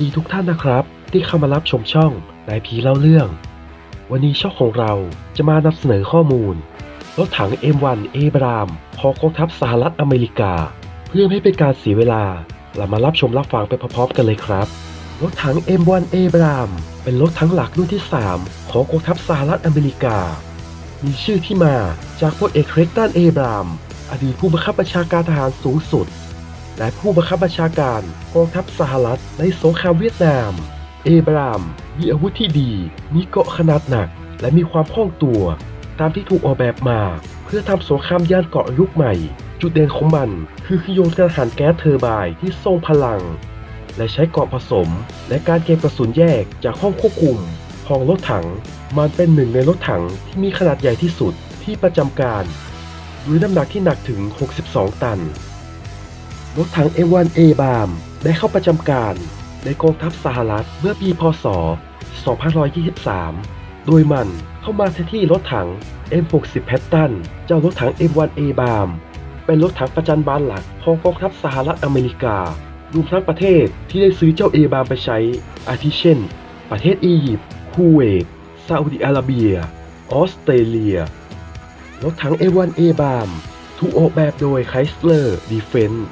ดีทุกท่านนะครับ ที่เข้ามารับชมช่องนายพีเล่าเรื่อง วันนี้ช่องของเราจะมานำเสนอข้อมูลรถถัง M1 เอบรามของกองทัพสหรัฐอเมริกา เพื่อให้เป็นการเสียเวลา เรามารับชมรับฟังไปพร้อมๆกันเลยครับ รถถัง M1 เอบรามเป็นรถถังหลักรุ่นที่ 3 ของกองทัพสหรัฐอเมริกา มีชื่อที่มาจากพลเอกเครกตันเอบรามอดีตผู้บังคับบัญชาการทหารสูงสุด และผู้บังคับบัญชาการกองทัพสหรัฐในสงครามเวียดนาม เอบราม มีอาวุธที่ดี มีเกาะขนาดหนัก และมีความคล่องตัว ตามที่ถูกออกแบบมา เพื่อทำสงครามยานเกาะยุคใหม่ จุดเด่นของมันคือเครื่องยนต์กระหันแก๊สเทอร์ไบน์ที่ทรงพลัง และใช้เกาะผสม และการเก็บกระสุนแยกจากห้องควบคุมของรถถัง มันเป็นหนึ่งในรถถังที่มีขนาดใหญ่ที่สุดที่ประจำการด้วยน้ำหนักที่หนักถึง 62 ตัน รถถัง M1A บามได้เข้าประจำการในกองทัพสหรัฐเมื่อปีพศ 2523 โดยมันเข้ามาแทนที่รถถัง M60 แพตตันเจ้ารถถัง M1A บามเป็นรถถังประจันบานหลักของกองทัพสหรัฐอเมริการวมทั้งประเทศที่ได้ซื้อเจ้า A บามไปใช้ อาทิเช่น ประเทศอียิปต์คูเวตซาอุดิอาระเบีย ออสเตรเลีย รถถัง A1A บามถูกออกแบบโดย Chrysler Defense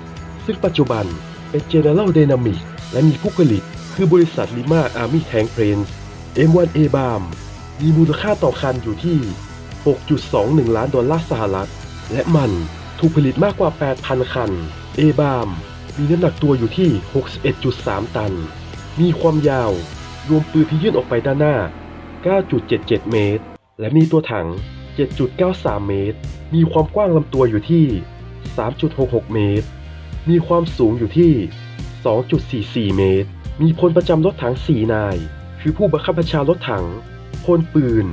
ซึ่งปัจจุบันเป็น General Dynamics และมีผู้ผลิต คือบริษัท Lima Army Tank Planes M1A บามมีมูลค่าต่อคันอยู่ที่ 6.21 ล้านดอลลาร์สหรัฐ และมันถูกผลิตมากกว่า 8,000 คัน A บามมีน้ำหนักตัวอยู่ที่ 61.3 ตัน มีความยาว รวมปืนที่ยื่นออกไปด้านหน้า 9.77 เมตร และมีตัวถัง 7.93 เมตร มีความกว้างลำตัวอยู่ที่ 3.66 เมตร มีความสูงอยู่ที่ 2.44 เมตร มีพลประจำรถถัง 4 นาย คือผู้บังคับบัญชารถถัง พลปืน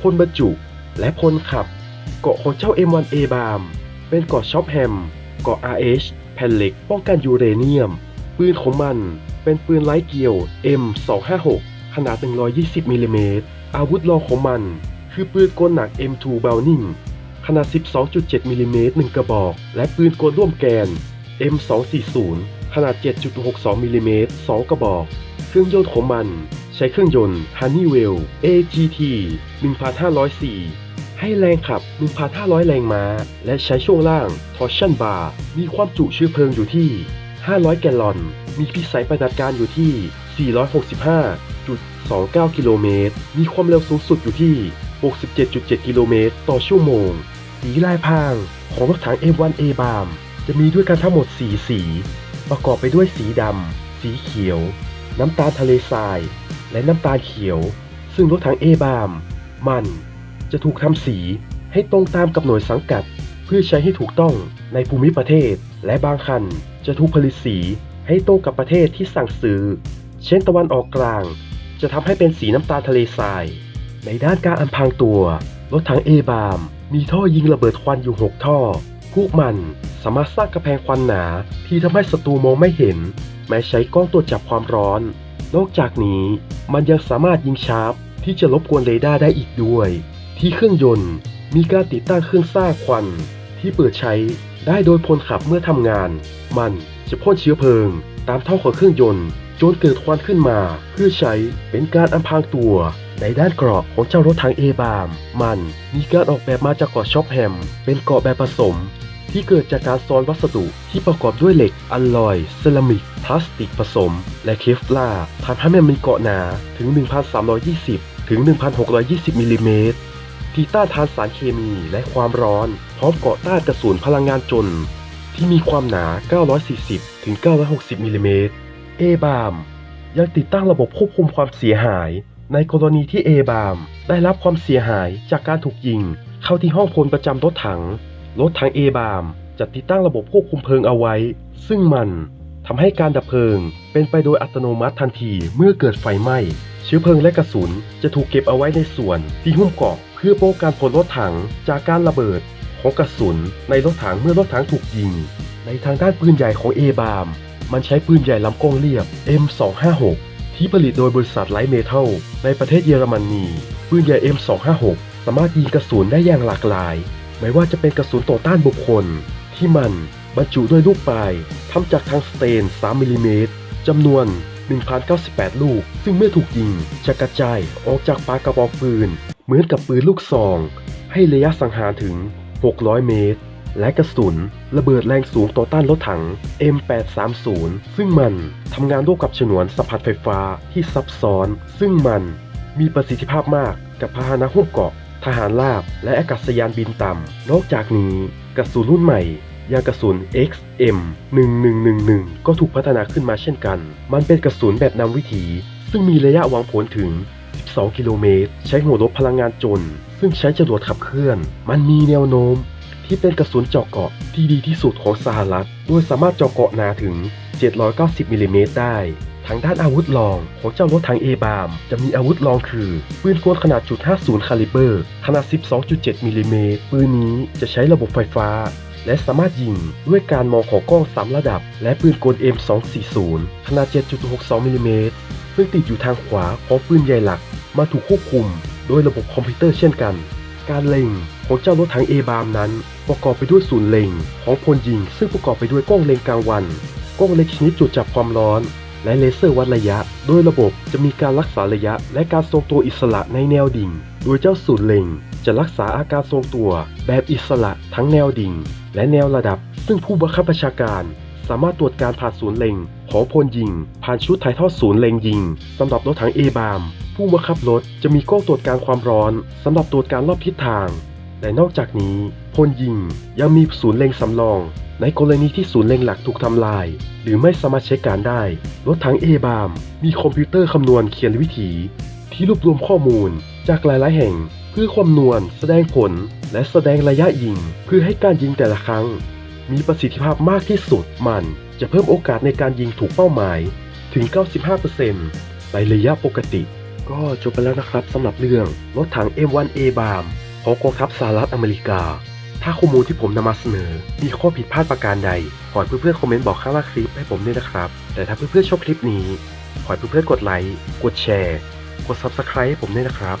พลบรรจุ และพลขับ เกาะของเจ้า M1A บาม เป็นเกาะช็อปแฮม เกาะ RH แผ่นเหล็กป้องกันยูเรเนียม ปืนของมันเป็นปืนไร้เกลียว M256 ขนาด 120 มิลลิเมตร อาวุธรองของมัน คือปืนกลหนัก M2 Browning ขนาด 12.7 มิลลิเมตร1กระบอก และปืนกลร่วมแกน M240 ขนาด 7.62 มิลลิเมตร 2 กระบอก เครื่องยนต์ของมัน ใช้เครื่องยนต์ Honeywell AGT 1504 ให้แรงขับ 1,500 แรงม้า และใช้ช่วงล่าง Torsion Bar มีความจุเชื้อเพลิงอยู่ที่ 500 แกลลอน มีพิสัยปฏิบัติการอยู่ที่ 465.29 กิโลเมตร มีความเร็วสูงสุดอยู่ที่ 67.7 กิโลเมตร ต่อชั่วโมง สีลายพราง ของรถถัง M1A บาม จะมีด้วยกันทั้งหมด 4 สี ประกอบไปด้วยสีดำ สีเขียว น้ำตาลทะเลทราย และน้ำตาลเขียว ซึ่งรถถัง A บาม มัน จะถูกทำสีให้ตรงตามกับหน่วยสังกัด เพื่อใช้ให้ถูกต้องในภูมิประเทศ และบางคันจะถูกผลิตสีให้ตรงกับประเทศที่สั่งซื้อ เช่นตะวันออกกลาง จะทำให้เป็นสีน้ำตาลทะเลทราย ในด้านการอำพรางตัว รถถัง A บาม มีท่อยิงระเบิดควันอยู่ 6 ท่อ พวกมันสามารถสร้างกระแพงควันหนาที่ทำให้ศัตรูมองไม่เห็น แม้ใช้กล้องตรวจจับความร้อน นอกจากนี้มันยังสามารถยิงชาร์ปที่จะรบกวนเรดาร์ได้อีกด้วย ที่เครื่องยนต์มีการติดตั้งเครื่องซ่างควัน ที่เปิดใช้ได้โดยพลขับเมื่อทำงาน มันจะพ่นเชื้อเพลิง ตามท่อของเครื่องยนต์จนเกิดควันขึ้นมา เพื่อใช้เป็นการอำพรางตัว ในด้านกรอบของเจ้ารถถังเอบาม มันมีการออกแบบมาจากเกาะช็อปแฮม เป็นเกาะแบบผสม ที่เกิดจากการซ้อนวัสดุที่ประกอบด้วยเหล็กอลลอย เซรามิก พลาสติกผสม และเคฟลาร์ทำให้มันมีเกาะหนาถึง 1,320 ถึง 1,620 มิลลิเมตรที่ต้านทานสารเคมีและความร้อน พร้อมเกาะต้านกระสุนพลังงานจนที่มีความหนา 940 ถึง 960 มิลลิเมตร เอบาม ยังติดตั้งระบบควบคุมความเสียหาย ในกรณีที่เอบามได้รับความเสียหายจากการถูกยิง เข้าที่ห้องพลประจำรถถัง รถถังเอบามจะติดตั้งระบบควบคุมเพลิงเอาไว้ ซึ่งมันทำให้การดับเพลิง เป็นไปโดยอัตโนมัติทันทีเมื่อเกิดไฟไหม้เชื้อเพลิงและกระสุนจะถูกเก็บเอาไว้ในส่วนที่หุ้มเกาะเพื่อป้องกันผลรถถังจากการระเบิดของกระสุนในรถถังเมื่อรถถังถูกยิง ในทางด้านปืนใหญ่ของเอบาม มันใช้ปืนใหญ่ลำกล้องเรียบ M256 ที่ผลิตโดยบริษัทไลท์เมทัลในประเทศเยอรมนีปืนใหญ่ M256 สามารถยิงกระสุนได้อย่างหลากหลาย ไม่ว่าจะเป็นกระสุนต่อต้านบุคคล ที่มันบรรจุด้วยลูกปลายทำจากทางสเตน 3มิลลิเมตรจำนวน 1,098 ลูก ซึ่งเมื่อถูกยิงจะกระจายออกจากปากกระบอกปืน เหมือนกับปืนลูกซอง ให้ระยะสังหารถึง 600 เมตร และกระสุน ระเบิดแรงสูงต่อต้านรถถัง M830 ซึ่งมันทำงานร่วมกับฉนวนสัมผัสไฟฟ้าที่ซับซ้อน ซึ่งมันมีประสิทธิภาพมากกับพาหนะหุ้มเกาะ ทหารราบ และอากาศยานบินต่ำ นอกจากนี้กระสุนรุ่นใหม่ยางกระสุน XM 1111 ก็ถูกพัฒนาขึ้นมาเช่นกัน มันเป็นกระสุนแบบนำวิถี ซึ่งมีระยะวางผลถึง 12 กิโลเมตร ใช้หัวรบพลังงานจน ซึ่งใช้จรวดขับเคลื่อน มันมีแนวโน้ม ที่เป็นกระสุนเจาะเกาะที่ดีที่สุดของสหรัฐโดยสามารถเจาะเกาะหนาถึง 790มิลลิเมตรได้ทางด้านอาวุธรองของเจ้ารถถังเอบาม จะมีอาวุธรองคือปืนกลขนาดจุด50 คาลิเบอร์ ขนาด 12.7 มิลลิเมตร ปืนนี้จะใช้ระบบไฟฟ้า และสามารถยิงด้วยการมองของกล้อง3ระดับ และปืนกล M240 ขนาด 7.62 มิลลิเมตร ซึ่งติดอยู่ทางขวาของปืนใหญ่หลัก มาถูกควบคุมโดยระบบคอมพิวเตอร์เช่นกัน การเล็งของเจ้ารถถังเอบามนั้น ประกอบไปด้วยศูนย์เล็งของพลยิง ซึ่งประกอบไปด้วยกล้องเล็งกลางวัน กล้องเล็กชนิดจุดจับความร้อน และเลเซอร์วัดระยะ โดยระบบจะมีการรักษาระยะ และการทรงตัวอิสระในแนวดิ่ง โดยเจ้าศูนย์เล็งจะรักษาอาการทรงตัว แบบอิสระทั้งแนวดิ่ง และแนวระดับ ซึ่งผู้บังคับบัญชาการ สามารถตรวจการผ่านศูนย์เล็ง ของพลยิง ผ่านชุดถ่ายทอดศูนย์เล็งยิงสำหรับรถถังเอบาม ผู้บังคับรถจะมีกล้องตรวจการความร้อนสำหรับตรวจการรอบทิศทาง และนอกจากนี้พลยิงยังมีศูนย์เล็งสำรอง ในกรณีที่ศูนย์เล็งหลักถูกทำลาย หรือไม่สามารถใช้การได้ รถถังเอบามมีคอมพิวเตอร์คำนวณเขียนวิถี ที่รวบรวมข้อมูล จากหลายๆแห่ง เพื่อคำนวณ แสดงผล และแสดงระยะยิง เพื่อให้การยิงแต่ละครั้ง มีประสิทธิภาพมากที่สุดมันจะเพิ่มโอกาสในการยิงถูกเป้าหมายถึง 95%ในระยะปกติ ก็จบไปแล้วนะครับสำหรับเรื่องรถถัง M1A บามของกองทัพสหรัฐอเมริกา ถ้าข้อมูลที่ผมนำมาเสนอ มีข้อผิดพลาดประการใด ขอให้เพื่อนๆคอมเมนต์บอกข้างล่างคลิปให้ผมด้วยนะครับ แต่ถ้าเพื่อนๆชอบคลิปนี้ ขอให้เพื่อนๆกดไลค์ กดแชร์ กด Subscribe ให้ผมด้วยนะครับ